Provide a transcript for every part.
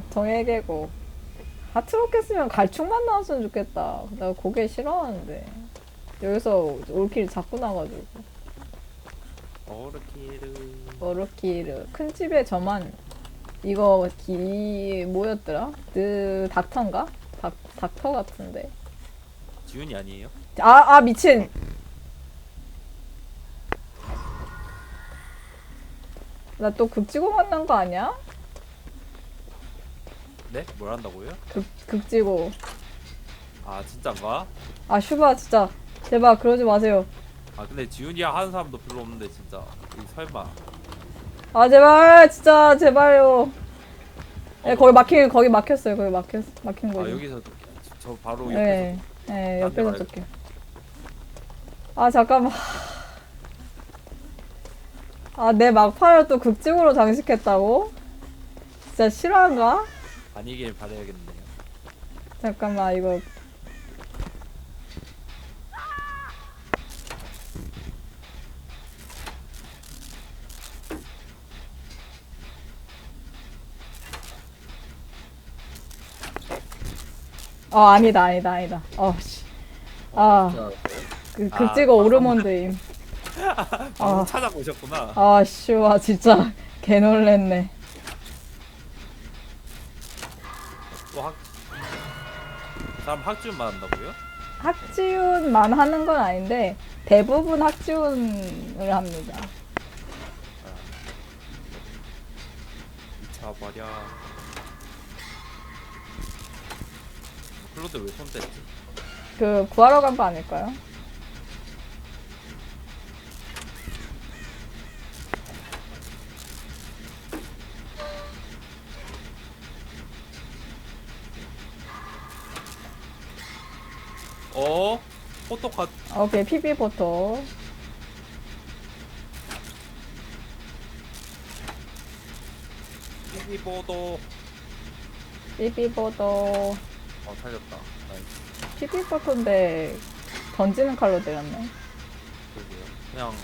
고통의 계곡. 하트로켓으면 갈충만 나왔으면 좋겠다. 나 고개 싫어하는데. 여기서 올킬 자꾸 나가지고. 어르키르 어르키르. 큰 집에 저만, 이거, 기, 뭐였더라? 그, 닥터인가? 닥, 닥터 같은데. 지훈이 아니에요? 아, 아, 미친! 나또 극지고 만난 거 아니야? 네? 뭘 한다고요? 극, 극지고. 아 진짠가? 아, 슈바, 진짜. 제발, 그러지 마세요. 아 근데 지훈이야 하는 사람도 별로 없는데 진짜 이 설마 아, 제발, 진짜, 제발요. 네, 거기 막힌, 거기 막혔어요. 거기 막혔, 막힌 아 거지. 여기서 저 바로 옆에서 네, 네, 옆에서 말고. 쫓겨. 아, 잠깐만. 아, 내 막판을 또 극직으로 장식했다고? 진짜 실화인가? 아니길 바라야겠네요 잠깐만, 이거. 어, 아니다, 아니다, 아니다. 어, 씨. 아, 그, 아, 극지가 오르몬드임. 방금 아. 찾아보셨구나 아, 씨와, 진짜. 개 놀랬네. 또 학... 사람 학주만 한다고요? 학지운만 하는 건 아닌데, 대부분 학지운을 합니다. 미쳐버려 클로드 왜 손댔지? 그, 구하러 간 거 아닐까요? 포토카 오케이, PB포토. TV보도 PB포토. 어 살렸다 나이스 PB포토인데, 던지는 칼로 때렸네. 그러게요 그냥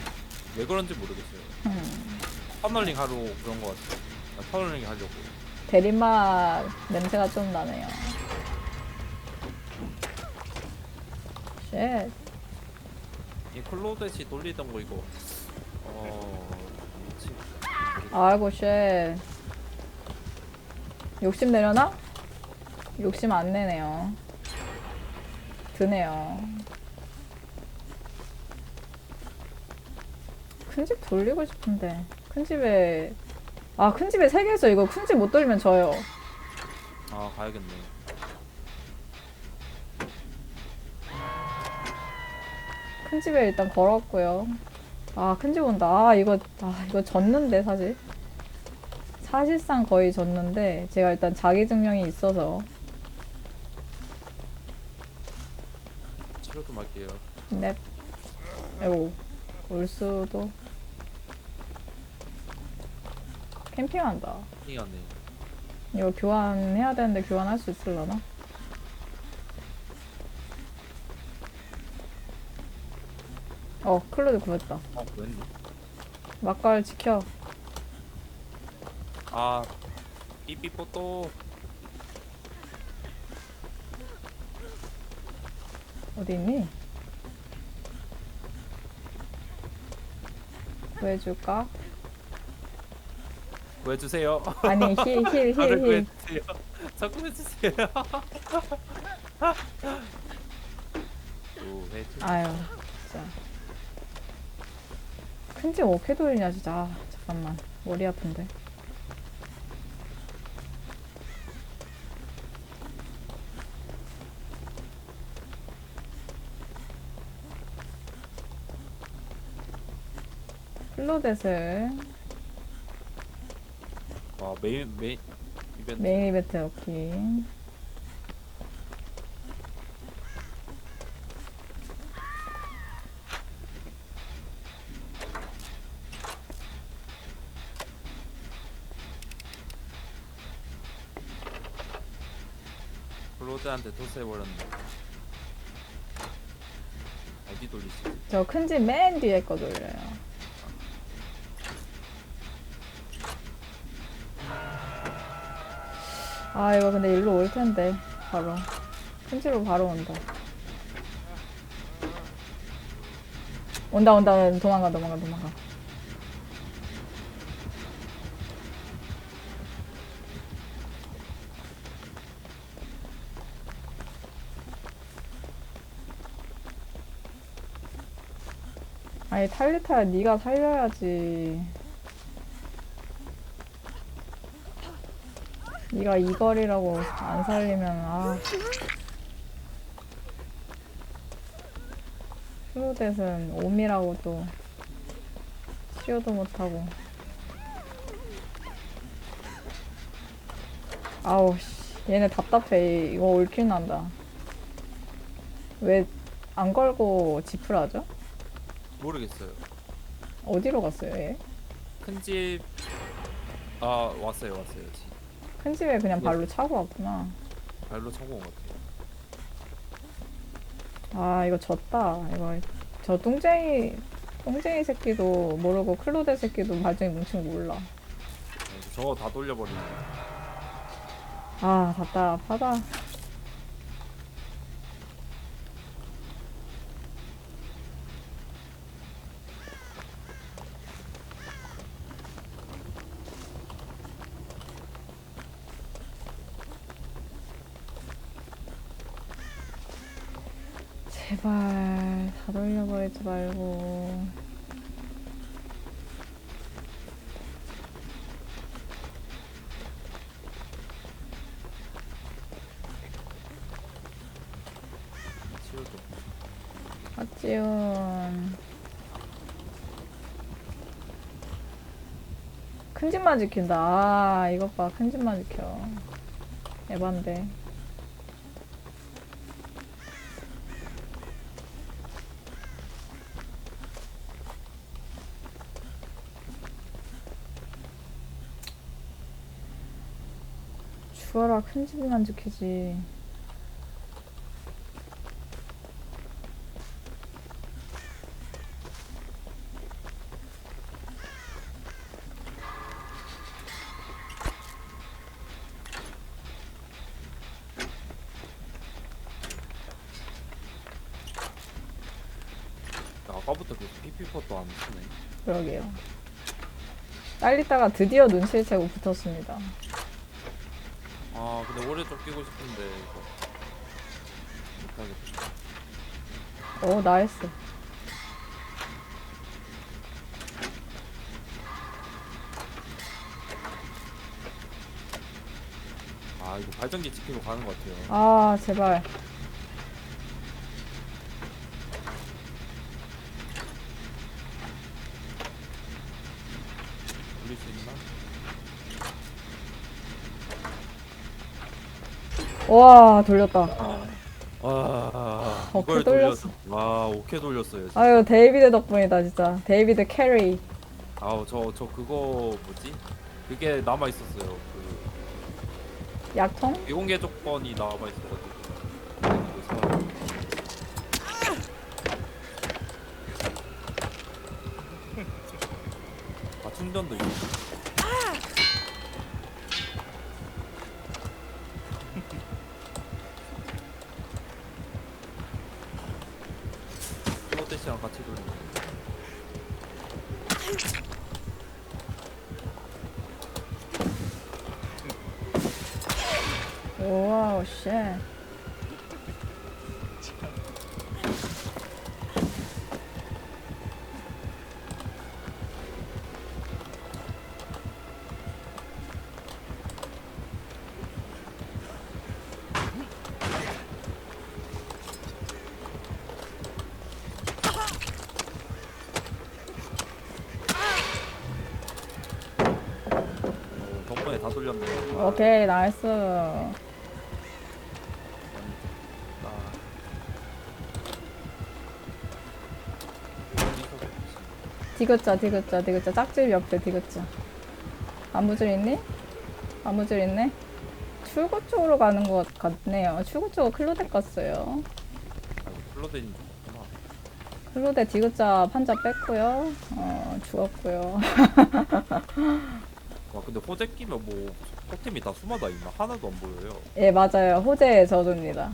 왜 그런지 모르겠어요 음. 터널링 하러 그런 거 같아요 아, 터널링 하려고 대리맛 냄새가 좀 나네요. 쉣. 이 클로드시 돌리던 거 이거 어... 뭐지? 아이고 쉣. 욕심 내려나? 욕심 안 내네요. 드네요. 큰 집 돌리고 싶은데 큰 집에 아 큰 집에 세 개서 이거 큰 집 못 돌리면 져요. 아 가야겠네 큰 집에 일단 걸었고요. 아 큰 집 온다. 아 이거 아 이거 졌는데 사실 사실상 거의 졌는데 제가 일단 자기 증명이 있어서 치료 좀 할게요 넵. 아이고 올 수도 캠핑한다. 희한해 이거 교환해야 되는데 교환할 수 있을라나? 어 클로드 구했다. 어 웬? 막갈 지켜. 아 삐삐뽀또 어디 있니? 구해줄까? 구해주세요 아니 힐힐 다들 힐 힐. 구해주세요 저 구해주세요 구해주 아유 진짜. 큰집 어떻게 돌리냐 진짜. 아, 잠깐만 머리 아픈데. 플로댓을 아 메인 메인 이벤트 메인 이벤트 넣기. 클로드한테 토스해버렸네 어디 돌리시지? 저 큰 집 맨 뒤에 거 돌려요. 아 이거 근데 일로 올 텐데 바로 큰 집으로 바로 온다. 온다 온다 도망가 도망가 도망가. 아니 탈리타야 네가 살려야지. 네가 이거리라고 안 살리면 아. 프로댓은 옴이라고 또 치료도 못하고. 아우 씨 얘네 답답해 이거 올킬 난다. 왜 안 걸고 지프라죠? 모르겠어요. 어디로 갔어요 얘? 큰 집. 아 왔어요 왔어요. 지- 큰 집에 그냥 발로 차고 왔구나. 발로 차고 온 것 같아요. 아 이거 졌다 이거 저 똥쟁이 똥쟁이 새끼도 모르고 클로데 새끼도 발전이 뭉친 거 몰라 네, 저거 다 돌려버리네. 아 답답하다 제발 다 돌려버리지 말고. 박지훈 큰 집만 지킨다. 아 이것 봐 큰 집만 지켜. 에반데 죽어라 큰 집만 지키지 아까부터 그 피피퍼도 안 쓰네. 그러게요. 딸리다가 드디어 눈치를 채고 붙었습니다. 아 근데 오래 쫓기고 싶은데 이거 못하겠다. 오, 나이스. 아 이거 발전기 지키고 가는 것 같아요. 아, 제발. 돌릴 수 있나? 와, 돌렸다. 와 어깨 이걸 돌렸어. 돌렸어. 와 오케 돌렸어요. 진짜. 아유, 데이비드 덕분이다, 진짜. 데이비드 캐리. 아우 저 저 그거 뭐지? 그게 남아 있었어요. 그 약통? 비공개 조건이 남아 있어가지고. 아 충전도 씨랑 같이 돌리는 거. 와우, 쉣. 돌렸네. 오케이, 나이스. 아. 디귿자, 디귿자, 디귿자. 짝집 옆에 디귿자. 안무줄 있니? 안무줄 있네? 출구 쪽으로 가는 것 같네요. 출구 쪽으로 클로데 갔어요. 클로데 디귿자 판자 뺐고요. 어, 죽었고요. 와 근데 호재 끼면 뭐 턱팀이 다 숨어다 있나? 하나도 안 보여요. 예, 맞아요. 호재의 저주입니다.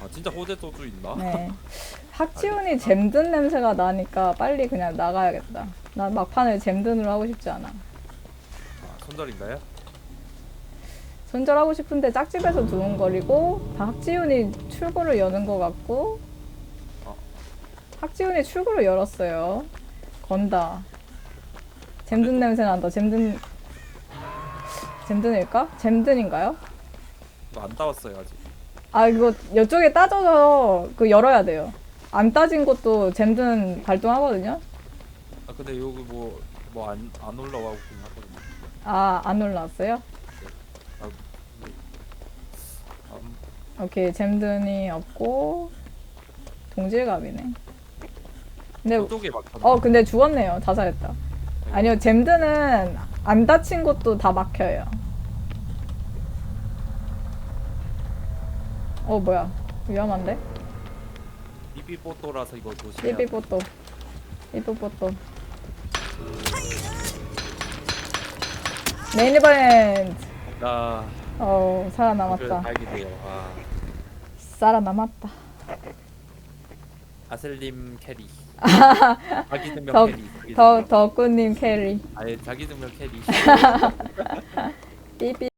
아 진짜 호재 소주 있나? 네. 학지훈이 잼든 냄새가 나니까 빨리 그냥 나가야겠다. 난 막판을 잼든으로 하고 싶지 않아. 아, 손절인가요? 손절하고 싶은데 짝집에서 두근거리고 박지훈이 출구를 여는 것 같고 어. 학지훈이 출구를 열었어요. 건다. 잼든 냄새 난다. 잼든 잼든일까? 잼든인가요? 이거 안 따왔어요 아직. 아 이거 이쪽에 따져서 그 열어야 돼요. 안 따진 것도 잼든 발동하거든요. 아 근데 여기 뭐 뭐 안 안 올라와고 하거든요. 아 안 올라왔어요? 아, 네. 아, 오케이 잼든이 없고 동질감이네. 근데 저쪽에? 어 근데 죽었네요. 자살했다. 아니요 잼드는 안 다친 곳도 다 막혀요. 어 뭐야 위험한데? 비비뽀또라서 이거 조심해야 돼. 삐삐뽀또 삐삐뽀또 메인 이벤트 나 어 살아남았다 다행이네요. 아 살아남았다 아슬림 캐리. 자기 생명 더- 캐리. 자기 더 생명. 덕구님 캐리 아예 자기 생명 캐리. 삐삐